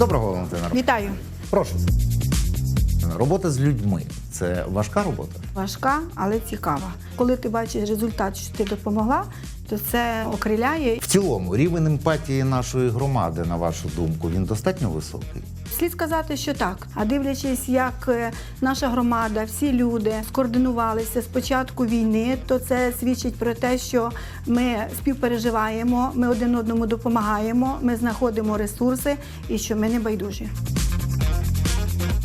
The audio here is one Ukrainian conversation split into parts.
Доброго Валентина. Вітаю. Прошу. Робота з людьми це важка робота. Важка, але цікава. Коли ти бачиш результат, що ти допомогла, то це окриляє. В цілому рівень емпатії нашої громади, на вашу думку, він достатньо високий. Слід сказати, що так. А дивлячись, як е, наша громада, всі люди скоординувалися з початку війни, то це свідчить про те, що ми співпереживаємо, ми один одному допомагаємо, ми знаходимо ресурси і що ми не байдужі.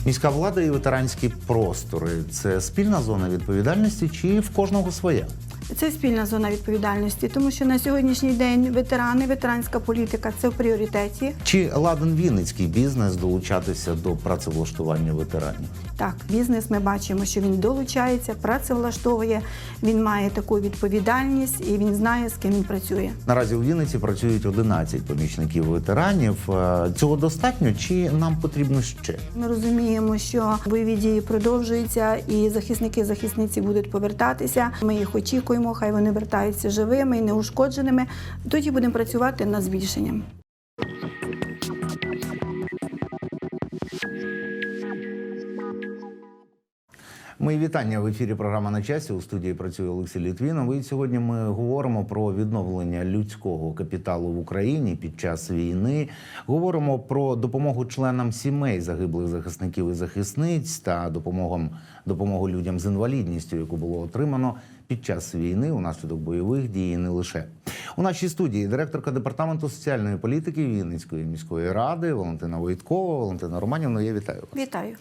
Міська влада і ветеранські простори це спільна зона відповідальності чи в кожного своя? Це спільна зона відповідальності, тому що на сьогоднішній день ветерани, ветеранська політика це в пріоритеті. Чи ладен вінницький бізнес долучатися до працевлаштування ветеранів? Так, бізнес ми бачимо, що він долучається, працевлаштовує, він має таку відповідальність і він знає, з ким він працює. Наразі у Вінниці працюють 11 помічників ветеранів. Е, Цього достатньо чи нам потрібно ще? Ми розуміємо, що бойові дії продовжуються, і захисники захисниці будуть повертатися. Ми їх очікуємо, хай вони вертаються живими і неушкодженими. Тоді будемо працювати над збільшенням. Мої вітання в ефірі. Програма на часі у студії працює Олексій Літвінов. І сьогодні ми говоримо про відновлення людського капіталу в Україні під час війни. Говоримо про допомогу членам сімей загиблих захисників і захисниць та допомогу, допомогу людям з інвалідністю, яку було отримано під час війни унаслідок бойових дій і не лише у нашій студії. Директорка департаменту соціальної політики Вінницької міської ради Валентина Войткова. Валентина Романівна, я вітаю вас. Вітаю.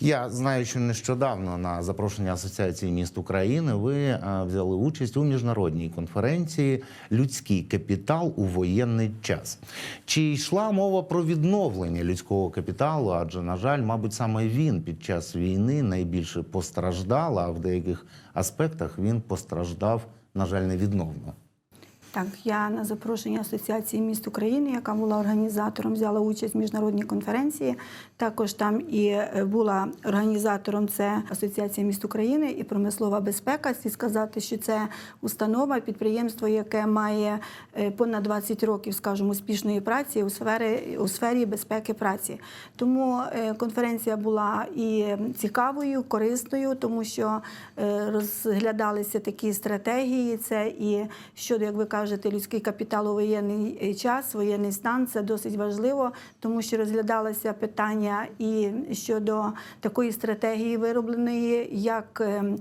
Я знаю, що нещодавно на запрошення Асоціації міст України ви е, взяли участь у міжнародній конференції Людський капітал у воєнний час. Чи йшла мова про відновлення людського капіталу? Адже, на жаль, мабуть, саме він під час війни найбільше постраждав, а в деяких аспектах він постраждав, на жаль, невідновно. Так, я на запрошення Асоціації міст України, яка була організатором, взяла участь в міжнародній конференції. Також там і е, була організатором це Асоціація міст України і промислова безпека. Слід сказати, що це установа, підприємство, яке має е, понад 20 років, скажімо, успішної праці у сфері у сфері безпеки праці. Тому е, конференція була і цікавою, корисною, тому що розглядалися такі стратегії. Це і щодо, як ви кажете, людський капітал у воєнний е, час, воєнний стан це досить важливо, тому що розглядалося питання і щодо такої стратегії виробленої, як е, е,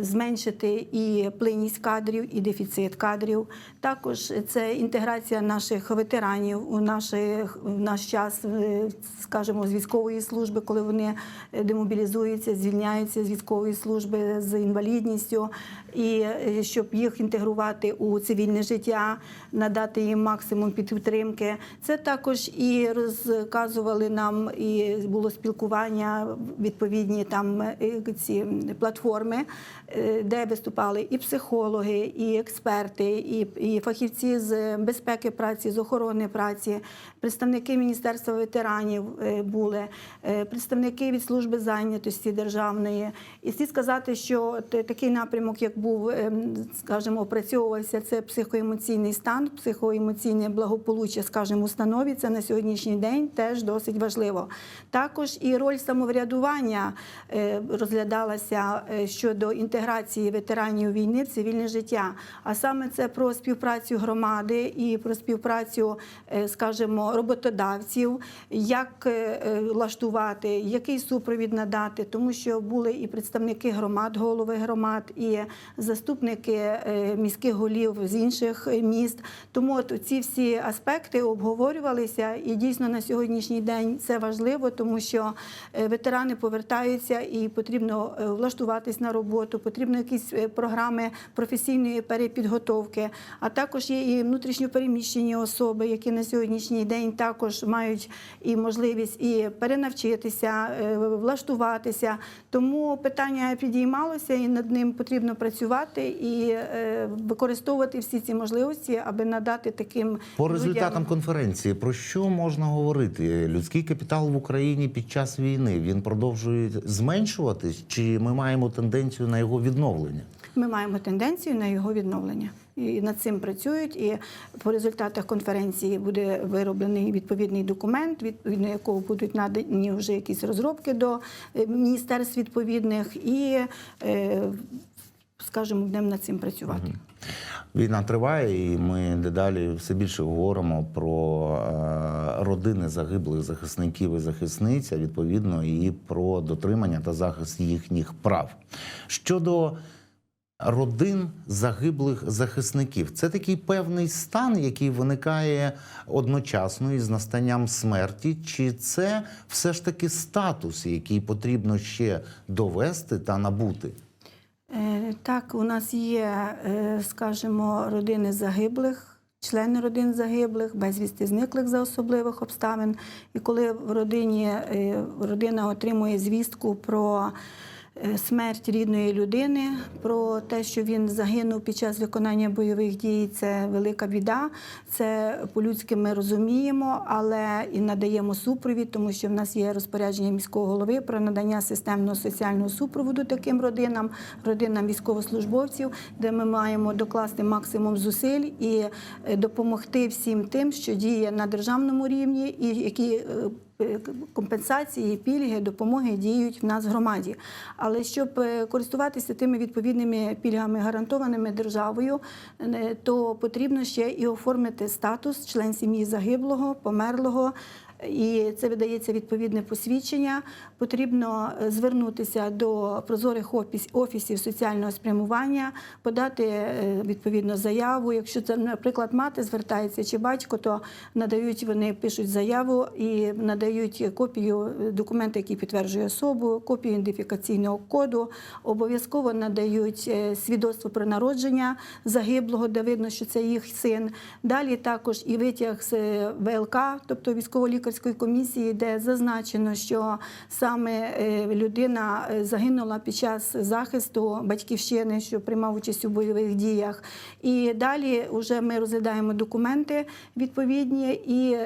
Зменшити і плинність кадрів, і дефіцит кадрів. Також це інтеграція наших ветеранів у наших, в наш час, е, скажімо, з військової служби, коли вони е, демобілізуються, звільняються з військової служби з інвалідністю, і е, щоб їх інтегрувати у цивільне життя, надати їм максимум підтримки. Це також і розказували нам, і було спілкування відповідні там е, ці платформи, е, де виступали і психологи, і експерти, і, і фахівці з безпеки праці, з охорони праці, представники Міністерства ветеранів е, були, е, представники від служби зайнятості державної. І слід сказати, що такий напрямок, як був, ем, скажімо, опрацьовувався, це психоемоційний стан, психоемоційне благополуччя, скажімо, установі. Це на сьогоднішній день теж досить важливо. Також і роль самоврядування е, розглядалася е, щодо інтеграції ветеранів війни в цивільне життя. А саме це про співпрацю громади і про співпрацю, е, скажімо, роботодавців, як е, е, влаштувати, який супровід надати, тому що були і представники громад, голови громад, і заступники міських голів з інших міст. Тому от ці всі аспекти обговорювалися, і дійсно на сьогоднішній день це важливо, тому що ветерани повертаються і потрібно влаштуватись на роботу, потрібно якісь е, програми професійної перепідготовки, а також є і внутрішньопереміщені особи, які на сьогоднішній день також мають і можливість і перенавчитися, е, влаштуватися. Тому питання підіймалося, і над ним потрібно працювати і е, використовувати всі ці можливості, аби надати таким По людям- результатам конференції про що можна говорити? Людський капітал в Україні під час війни він продовжує зменшуватись, чи ми маємо тенденцію на його відновлення? Ми маємо тенденцію на його відновлення. і над цим працюють. І по результатах конференції буде вироблений відповідний документ, відповідно якого будуть надані вже якісь розробки до е, міністерств відповідних, і е, скажімо, будемо над цим працювати. Війна триває, і ми дедалі все більше говоримо про е, родини загиблих захисників і захисниць, а відповідно і про дотримання та захист їхніх прав. Щодо родин загиблих захисників, це такий певний стан, який виникає одночасно із настанням смерті, чи це все ж таки статус, який потрібно ще довести та набути? Е, Так, у нас є, е, скажімо, родини загиблих, члени родин загиблих, безвісти зниклих за особливих обставин. І коли в родині е, родина отримує звістку про смерть рідної людини, про те, що він загинув під час виконання бойових дій, це велика біда. Це по-людськи ми розуміємо, але і надаємо супровід, тому що в нас є розпорядження міського голови про надання системного соціального супроводу таким родинам, родинам військовослужбовців, де ми маємо докласти максимум зусиль і е, допомогти всім тим, що діє на державному рівні, і які е, е, компенсації, пільги, допомоги діють в нас в громаді. Але щоб е, користуватися тими відповідними пільгами, гарантованими державою, е, то потрібно ще і оформити статус член сім'ї загиблого, померлого. І це видається відповідне посвідчення. Потрібно е, звернутися до прозорих офіс- офісів соціального спрямування, подати е, відповідно заяву. Якщо це, наприклад, мати звертається чи батько, то надають вони пишуть заяву і надають копію е, документа, який підтверджує особу, копію ідентифікаційного коду. Обов'язково надають свідоцтво про народження загиблого, де видно, що це їх син. Далі також і витяг з ВЛК, тобто військово-лікарської комісії, де зазначено, що саме е, людина е, загинула під час захисту батьківщини, що приймав участь у бойових діях. І далі вже ми розглядаємо документи відповідні і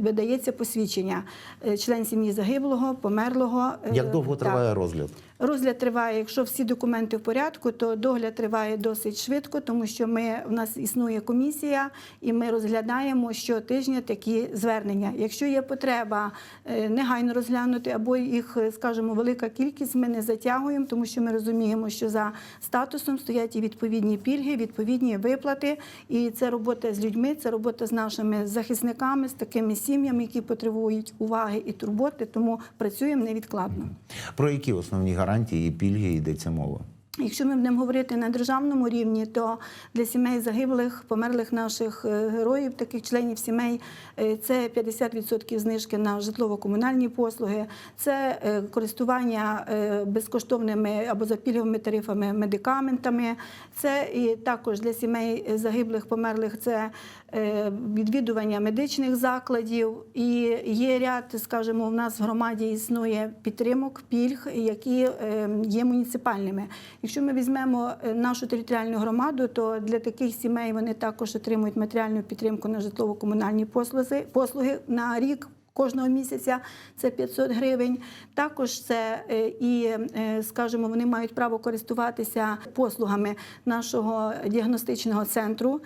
видається посвідчення Е, член сім'ї загиблого, померлого. Як довго так. триває розгляд? Розгляд триває, якщо всі документи в порядку, то догляд триває досить швидко, тому що ми в нас існує комісія, і ми розглядаємо щотижня такі звернення. Якщо є потреба е, негайно розглянути, або їх, е, скажімо, велика кількість, ми не затягуємо, тому що ми розуміємо, що за статусом стоять і відповідні пільги, відповідні виплати. І це робота з людьми, це робота з нашими захисниками, з такими сім'ями, які потребують уваги і турботи. Тому працюємо невідкладно. Про які основні гарантії і пільги йдеться мова? Якщо ми будемо говорити на державному рівні, то для сімей загиблих, померлих наших е, героїв, таких членів сімей, е, це 50% знижки на житлово-комунальні послуги, це е, користування безкоштовними або за пільговими тарифами медикаментами. Це і також для сімей загиблих, померлих це відвідування медичних закладів. І є ряд, скажімо, в нас в громаді існує підтримок, пільг, які є муніципальними. Якщо ми візьмемо е, нашу територіальну громаду, то для таких сімей вони також отримують матеріальну підтримку на житлово-комунальні послуги, послуги на рік. Кожного місяця це 500 гривень. Також це е, і, е, скажімо, вони мають право користуватися послугами нашого діагностичного центру.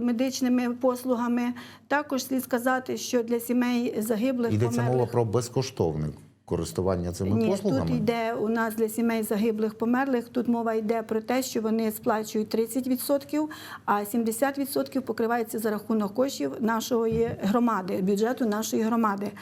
Медичними послугами також слід сказати, що для сімей загиблих Йдеться померлих мова про безкоштовне користування цими ні, послугами. тут йде у нас для сімей загиблих померлих. Тут мова йде про те, що вони сплачують 30%, а 70% покривається за рахунок коштів нашої громади, бюджету нашої громади.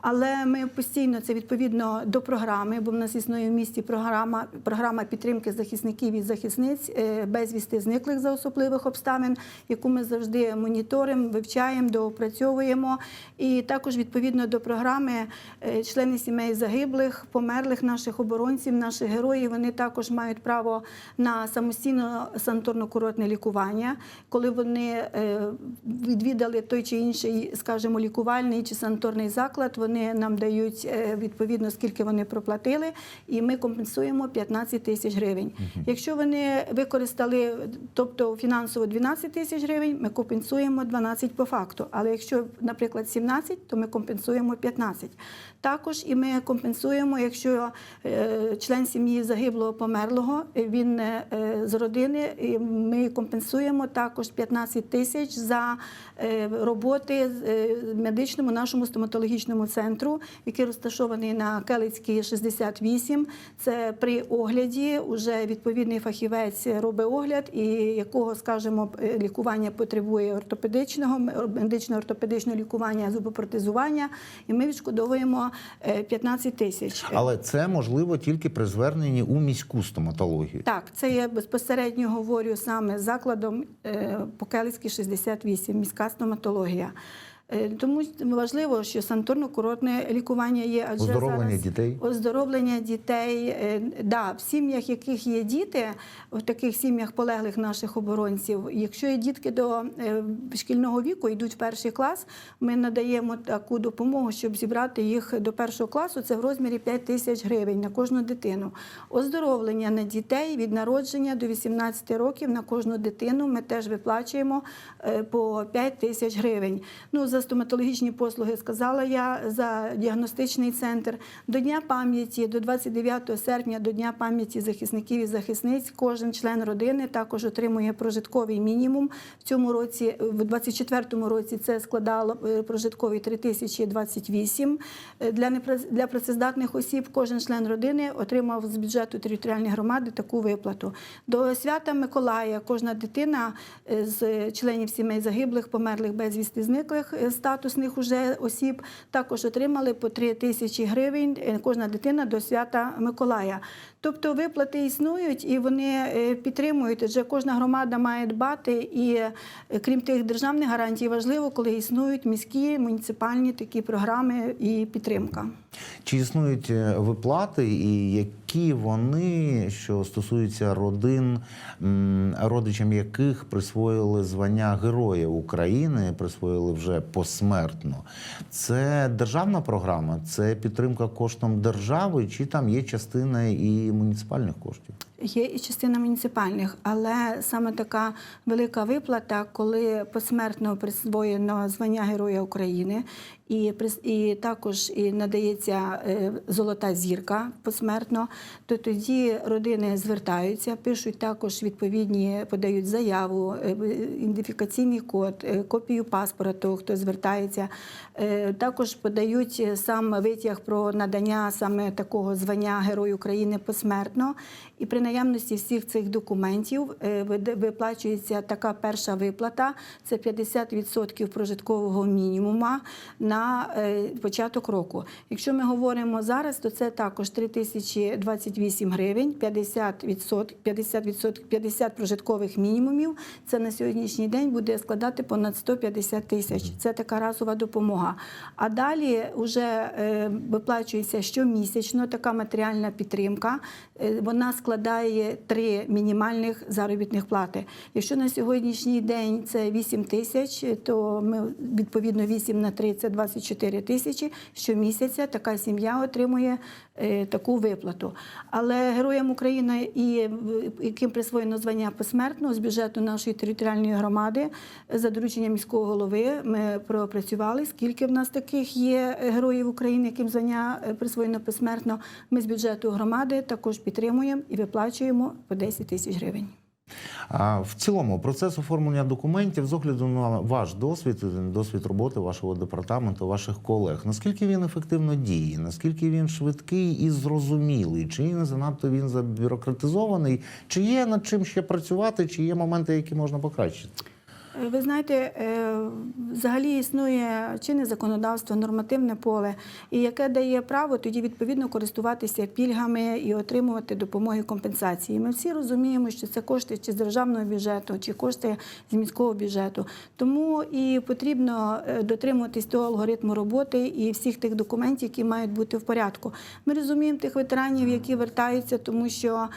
Але ми постійно це відповідно до програми, бо в нас існує в місті програма, програма підтримки захисників і захисниць е, безвісти зниклих за особливих обставин, яку ми завжди моніторимо, вивчаємо, доопрацьовуємо. І також відповідно до програми е, члени сімей загиблих, померлих наших оборонців, наших героїв, вони також мають право на самостійне санаторно-курортне лікування, коли вони е, відвідали той чи інший, скажімо, лікувальний чи санаторний заклад. Вони нам дають е, відповідно, скільки вони проплатили, і ми компенсуємо 15 тисяч гривень. Якщо вони використали, тобто фінансово 12 тисяч гривень, ми компенсуємо 12 по факту. Але якщо, наприклад, 17, то ми компенсуємо 15. Також і ми компенсуємо, якщо е, член сім'ї загиблого померлого, він е, з родини, і ми компенсуємо також 15 тисяч за роботи медичному нашому стоматологічному центру, який розташований на Келицькій 68. Це при огляді вже відповідний фахівець робить огляд, і якого, скажімо, е, лікування потребує ортопедичного, медично-ортопедичного лікування, зубопротезування, і ми відшкодовуємо е, 15 тисяч. Але це можливо тільки при зверненні у міську стоматологію. Так, це я безпосередньо говорю саме закладом е, Покелицький 68, міська стоматологія. Е, Тому важливо, що санаторно-курортне лікування є, адже Оздоровлення зараз дітей? оздоровлення дітей. е, Да, в сім'ях, яких є діти, в таких сім'ях полеглих наших оборонців. Якщо є дітки до е, шкільного віку, йдуть в перший клас, ми надаємо таку допомогу, щоб зібрати їх до першого класу. Це в розмірі 5 тисяч гривень на кожну дитину. Оздоровлення на дітей від народження до 18 років на кожну дитину ми теж виплачуємо по 5 тисяч гривень. Ну, за стоматологічні послуги сказала я, за діагностичний центр. До Дня пам'яті, до 29 серпня, до Дня пам'яті захисників і захисниць, кожен член родини також отримує прожитковий мінімум. В цьому році, в 24-му році, це складало е, прожитковий 3028. Е, Для, для працездатних осіб кожен член родини отримав з бюджету територіальної громади таку виплату. До свята Миколая кожна дитина е, з членів сімей загиблих, померлих безвісти зниклих статусних уже осіб також отримали по 3 тисячі гривень е, кожна дитина до свята Миколая. Тобто виплати існують і вони е, підтримують, адже кожна громада має дбати. І е, крім тих державних гарантій, важливо, коли існують міські муніципальні такі програми і підтримка. Чи існують е, виплати, і які вони, що стосуються родин, родичам яких присвоїли звання Героя України, присвоїли вже посмертно? Це державна програма, це підтримка коштом держави, чи там є частина і муніципальних коштів? Є і частина муніципальних, але саме така велика виплата, коли посмертно присвоєно звання Героя України, і і також і надається е, золота зірка посмертно, то тоді родини звертаються, пишуть також відповідні, подають заяву, е, ідентифікаційний код, е, копію паспорта, того, хто звертається. Також подають сам витяг про надання саме такого звання Герой України посмертно. І при наявності всіх цих документів е, виплачується така перша виплата це 50% прожиткового мінімума на е, початок року. Якщо ми говоримо зараз, то це також 3028 гривень, 50%, 50%, 50 прожиткових мінімумів. Це на сьогоднішній день буде складати понад 150 тисяч. Це така разова допомога. А далі вже е, виплачується щомісячно така матеріальна підтримка. Вона складає три мінімальних заробітних плати. Якщо на сьогоднішній день це 8 тисяч, то ми відповідно 8 на 3 – це 24 тисячі. Щомісяця така сім'я отримує таку виплату. Але героям України, і яким присвоєно звання посмертно з бюджету нашої територіальної громади за дорученням міського голови ми пропрацювали, скільки в нас таких є героїв України, яким звання е, присвоєно посмертно. Ми з бюджету громади також підтримуємо і виплачуємо по 10 тисяч гривень. В цілому процес оформлення документів з огляду на ваш досвід, досвід роботи вашого департаменту, ваших колег. Наскільки він ефективно діє? Наскільки він швидкий і зрозумілий? Чи не занадто він забюрократизований? Чи є над чим ще працювати? Чи є моменти, які можна покращити? Е, Ви знаєте, е, взагалі існує чинне законодавство, нормативне поле, і яке дає право тоді відповідно користуватися пільгами і отримувати допомоги компенсації. Ми всі розуміємо, що це кошти чи з державного бюджету, чи кошти з міського бюджету. Тому і потрібно е, дотримуватись того алгоритму роботи і всіх тих документів, які мають бути в порядку. Ми розуміємо тих ветеранів, які вертаються, тому що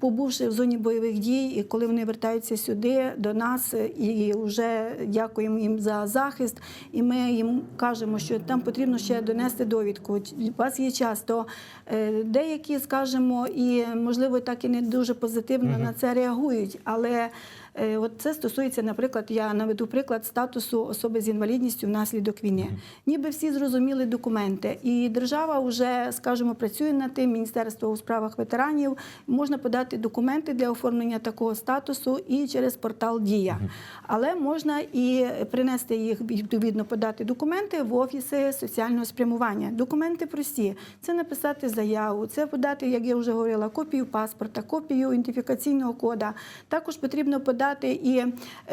побувши в зоні бойових дій, і коли вони вертаються сюди, до нас е, і вже дякуємо їм за захист. І ми їм кажемо, що там потрібно ще донести довідку. У вас є час, то е, деякі, скажімо, і можливо так і не дуже позитивно на це реагують, але. Е, От це стосується, наприклад, я наведу приклад статусу особи з інвалідністю внаслідок війни. Ніби всі зрозуміли документи, і держава вже, скажімо, працює над тим. Міністерство у справах ветеранів можна подати документи для оформлення такого статусу і через портал Дія. Але можна і принести їх відповідно подати документи в офіси соціального спрямування. Документи прості: це написати заяву, це подати, як я вже говорила, копію паспорта, копію ідентифікаційного кода. Також потрібно подати і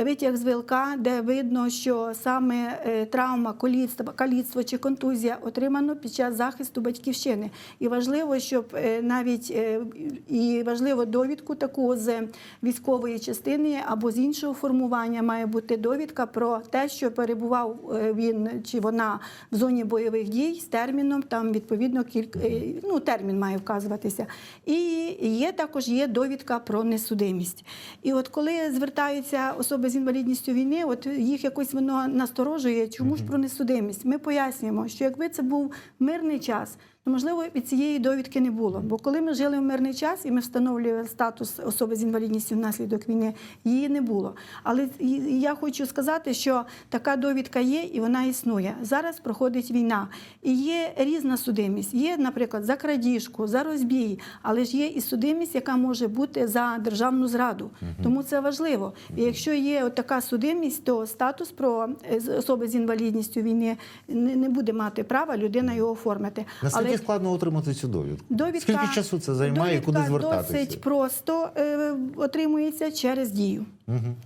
витяг з ВЛК, де видно, що саме е, травма, коліцтво, каліцтво чи контузія отримано під час захисту батьківщини. І важливо, щоб е, навіть е, і важливо довідку таку з військової частини або з іншого формування має бути довідка про те, що перебував е, він чи вона в зоні бойових дій з терміном. Там відповідно кілька е, ну, термін має вказуватися. І є також є довідка про несудимість. І от коли звертаються особи з інвалідністю війни, от їх якось воно насторожує. Чому ж про несудимість? Ми пояснюємо, що якби це був мирний час. То, можливо, і цієї довідки не було. Бо коли ми жили в мирний час і ми встановлювали статус особи з інвалідністю внаслідок війни, її не було. Але я хочу сказати, що така довідка є і вона існує. Зараз проходить війна. І є різна судимість. Є, наприклад, за крадіжку, за розбій, але ж є і судимість, яка може бути за державну зраду. Тому це важливо. І якщо є от така судимість, то статус про е, особи з інвалідністю війни не, буде мати права людина його оформити. Наскільки складно отримати цю довідку? Довідка, Скільки часу це займає і куди звертатися? Досить просто е, отримується через дію.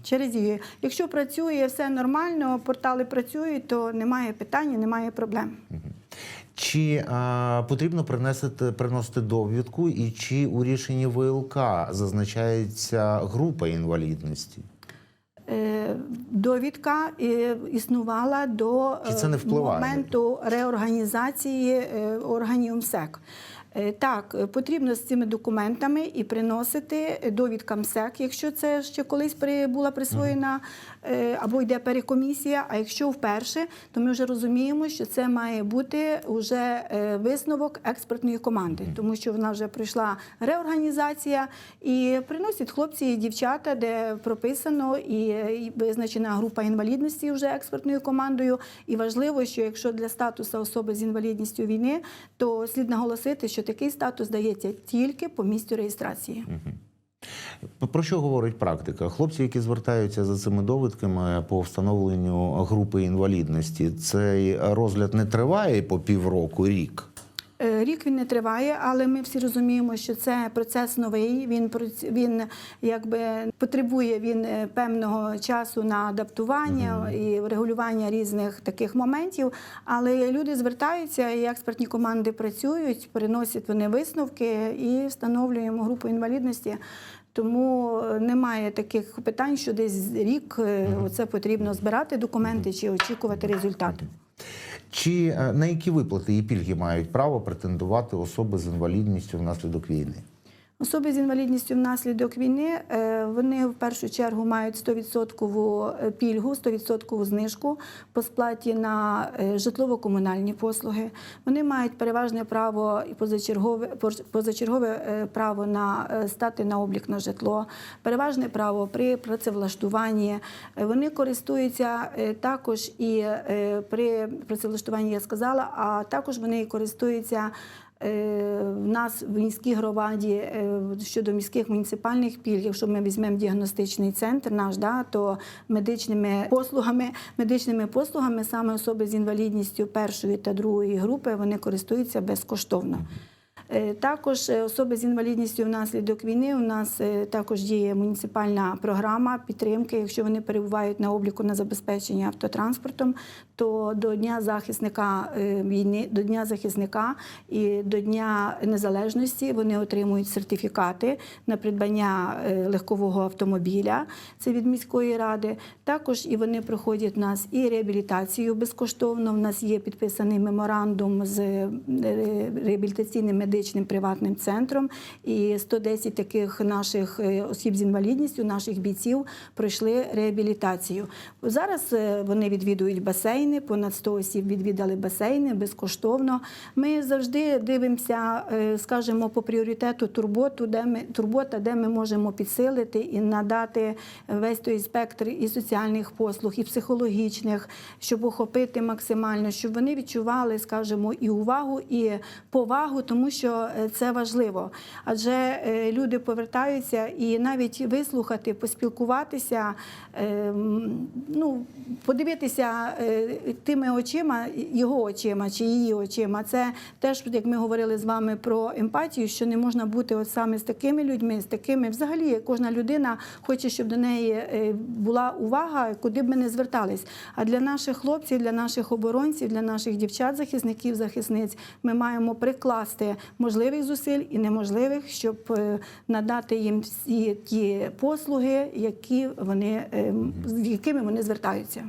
Через дію. Якщо працює все нормально, портали працюють, то немає питань, немає проблем. Чи а, потрібно принести, приносити довідку, і чи у рішенні ВЛК зазначається група інвалідності? Е, Довідка е, існувала до Чи це не е, моменту реорганізації органів МСЕК. Так, потрібно з цими документами і приносити довідка МСЕК, якщо це ще колись при, була присвоєна або йде перекомісія. А якщо вперше, то ми вже розуміємо, що це має бути вже е, висновок експертної команди, тому що вона вже пройшла реорганізація і приносять хлопці і дівчата, де прописано і, і визначена група інвалідності вже експертною командою. І важливо, що якщо для статусу особи з інвалідністю війни, то слід наголосити, що такий статус дається тільки по місцю реєстрації. Про що говорить практика? Хлопці, які звертаються за цими довідками по встановленню групи інвалідності, цей розгляд не триває по півроку, рік. Е, Рік він не триває, але ми всі розуміємо, що це процес новий. Він він якби потребує він е, певного часу на адаптування і регулювання різних таких моментів. Але люди звертаються, і експертні команди працюють, приносять вони висновки і встановлюємо групу інвалідності. Тому е, немає таких питань, що десь рік е, оце потрібно збирати документи чи очікувати результату. Чи е, на які виплати і пільги мають право претендувати особи з інвалідністю внаслідок війни? Особи з інвалідністю внаслідок війни е, вони в першу чергу мають 100% пільгу, 100% знижку по сплаті на е, житлово-комунальні послуги. Вони мають переважне право і позачергове позачергове е, право на е, стати на облік на житло, переважне право при працевлаштуванні. Е, Вони користуються е, також і е, при працевлаштуванні, я сказала, а також вони користуються. Е, В нас в міській громаді е, щодо міських муніципальних пільг, якщо ми візьмемо діагностичний центр наш, да, то медичними послугами, медичними послугами саме особи з інвалідністю першої та другої групи вони користуються безкоштовно. Е, Також е, особи з інвалідністю внаслідок війни у нас е, також діє муніципальна програма підтримки. Якщо вони перебувають на обліку на забезпечення автотранспортом, то до Дня захисника війни, до Дня захисника і до Дня незалежності вони отримують сертифікати на придбання легкового автомобіля. Це від міської ради. Також і вони проходять у нас і реабілітацію безкоштовно. У нас є підписаний меморандум з реабілітаційним медичним медичним приватним центром. І 110 таких наших е, осіб з інвалідністю, наших бійців, пройшли реабілітацію. Зараз е, вони відвідують басейни, понад 100 осіб відвідали басейни безкоштовно. Ми завжди дивимося, е, скажімо, по пріоритету турботу, де ми турбота, де ми можемо підсилити і надати весь той спектр і соціальних послуг, і психологічних, щоб охопити максимально, щоб вони відчували, скажімо, і увагу, і повагу, тому що е, це важливо. Адже е, люди повертаються і навіть вислухати, поспілкуватися, е, ну, подивитися тими очима, його очима чи її очима. Це теж, як ми говорили з вами про емпатію, що не можна бути от саме з такими людьми, з такими. Взагалі, кожна людина хоче, щоб до неї була увага, куди б ми не звертались. А для наших хлопців, для наших оборонців, для наших дівчат, захисників, захисниць, ми маємо прикласти можливих зусиль і неможливих, щоб е, надати їм всі ті послуги, які вони, е, з якими вони звертаються.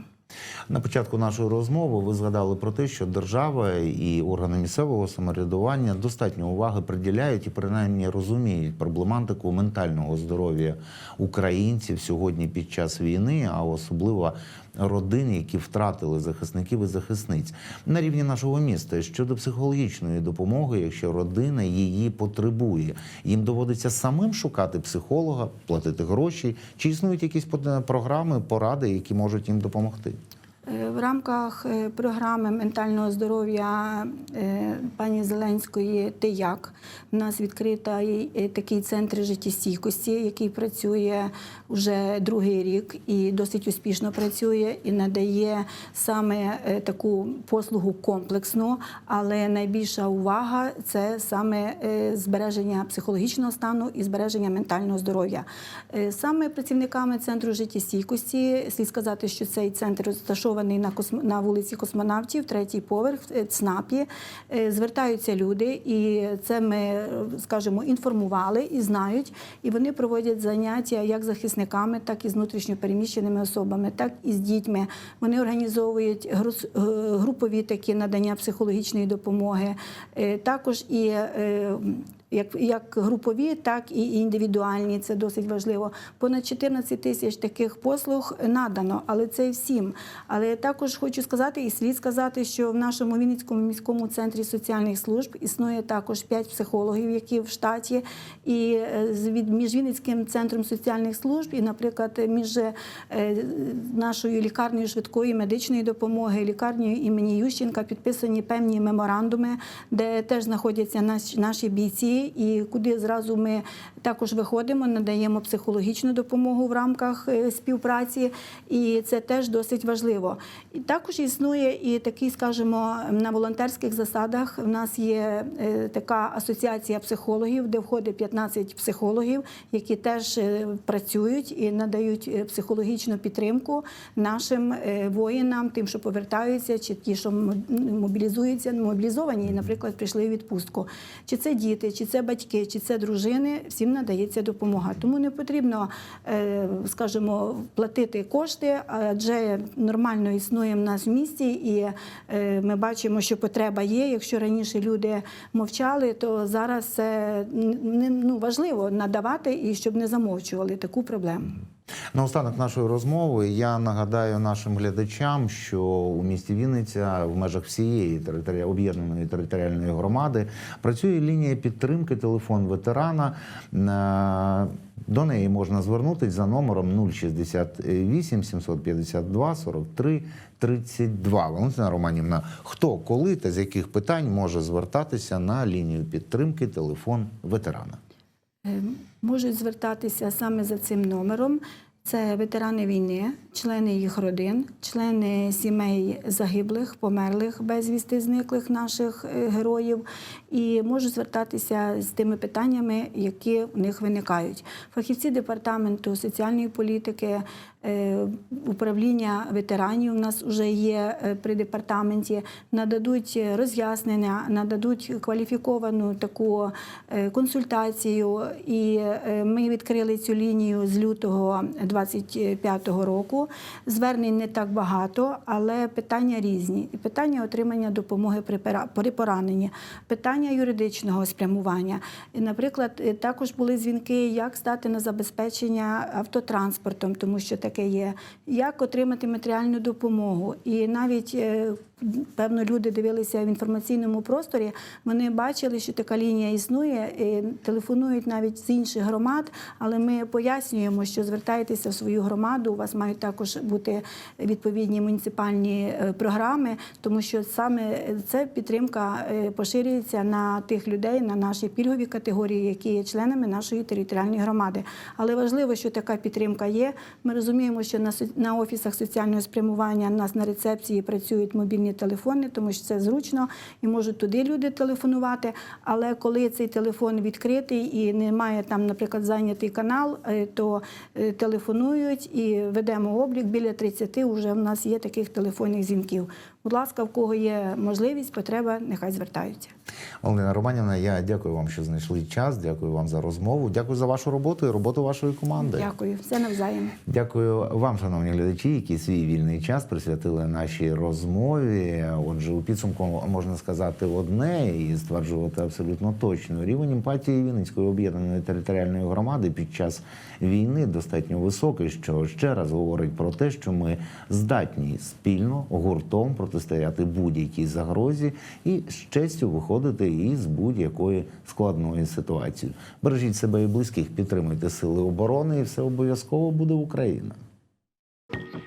На початку нашої розмови ви згадали про те, що держава і органи місцевого самоврядування достатньо уваги приділяють і принаймні розуміють проблематику ментального здоров'я українців сьогодні під час війни, а особливо родин, які втратили захисників і захисниць на рівні нашого міста щодо психологічної допомоги, якщо родина її потребує. Їм доводиться самим шукати психолога, платити гроші. Чи існують якісь програми, поради, які можуть їм допомогти? Е, В рамках е, програми ментального здоров'я е, пані Зеленської «Ти як» у нас відкритий такий центр життєстійкості, який працює вже другий рік і досить успішно працює і надає саме таку послугу комплексну, але найбільша увага це саме збереження психологічного стану і збереження ментального здоров'я. Саме працівниками центру життєстійкості слід сказати, що цей центр розташований на космо- на вулиці Космонавтів, третій поверх в ЦНАПі. Е, Звертаються люди, і це ми е, скажімо, інформували і знають. І вони проводять заняття як захисниками, так і з внутрішньопереміщеними особами, так і з дітьми. Вони організовують е, групові такі надання психологічної допомоги, Е, також і е, як, як групові, так і індивідуальні. Це досить важливо. Понад 14 тисяч таких послуг надано, але це всім. Але я також хочу сказати і слід сказати, що в нашому Вінницькому міському центрі соціальних служб існує також 5 психологів, які в штаті, і е, між Вінницьким центром соціальних служб і, наприклад, між е, нашою лікарнею швидкої медичної допомоги, лікарнею імені Ющенка підписані певні меморандуми, де теж знаходяться наші, наші і куди зразу ми також виходимо, надаємо психологічну допомогу в рамках е, співпраці, і це теж досить важливо. І також існує і такий, скажімо, на волонтерських засадах. У нас є е, така асоціація психологів, де входить 15 психологів, які теж е, працюють і надають психологічну підтримку нашим воїнам, тим, що повертаються, чи ті, що мобілізуються, мобілізовані, наприклад, прийшли в відпустку. Чи це діти, чи це батьки, чи це дружини, всім надається допомога. Тому не потрібно, е, скажімо, платити кошти, адже нормально існує в нас в місті, і е, ми бачимо, що потреба є. Якщо раніше люди мовчали, то зараз це ну, важливо надавати і щоб не замовчували таку проблему. Наостанок нашої розмови я нагадаю нашим глядачам, що у місті Вінниця в межах всієї територі... об'єднаної територіальної громади працює лінія підтримки телефон ветерана. Е, До неї можна звернутися за номером 068 752 43 32. Валентина Романівна, хто, коли та з яких питань може звертатися на лінію підтримки телефон ветерана? Е, Можуть звертатися саме за цим номером. Це ветерани війни, члени їх родин, члени сімей загиблих, померлих, безвісти зниклих наших е, героїв, і можуть звертатися з тими питаннями, які в них виникають. Фахівці департаменту соціальної політики управління ветеранів у нас вже є е, при департаменті, нададуть роз'яснення, нададуть кваліфіковану таку е, консультацію. І е, ми відкрили цю лінію з лютого 25-го року. Звернень не так багато, але питання різні. І питання отримання допомоги при пораненні, питання юридичного спрямування. І, наприклад, е, також були дзвінки, як стати на забезпечення автотранспортом, тому що таке є, як отримати матеріальну допомогу. І навіть е, певно люди дивилися в інформаційному просторі. Вони бачили, що така лінія існує, і телефонують навіть з інших громад, але ми пояснюємо, що звертайтеся в свою громаду. У вас мають також бути відповідні муніципальні е, програми, тому що саме ця підтримка е, поширюється на тих людей, на наші пільгові категорії, які є членами нашої територіальної громади. Але важливо, що така підтримка є. Ми розуміємо, що на на офісах соціального спрямування у нас на рецепції працюють мобільні телефони, тому що це зручно і можуть туди люди телефонувати. Але коли цей телефон відкритий і немає там, наприклад, зайнятий канал, е, то е, телефонують і ведемо облік. Біля 30 вже в нас є таких телефонних дзвінків. Будь ласка, в кого є можливість, потреба, нехай звертаються. Олена Романівна, я дякую вам, що знайшли час. Дякую вам за розмову. Дякую за вашу роботу і роботу вашої команди. Дякую, все навзаєм. Дякую вам, шановні глядачі, які свій вільний час присвятили нашій розмові. Отже, у підсумку можна сказати одне і стверджувати абсолютно точно. Рівень емпатії Вінницької об'єднаної територіальної громади під час війни достатньо високий, що ще раз говорить про те, що ми здатні спільно гуртом протистояти будь-якій загрозі і з честю виходити із будь-якої складної ситуації. Бережіть себе і близьких, підтримуйте сили оборони, і все обов'язково буде Україна. you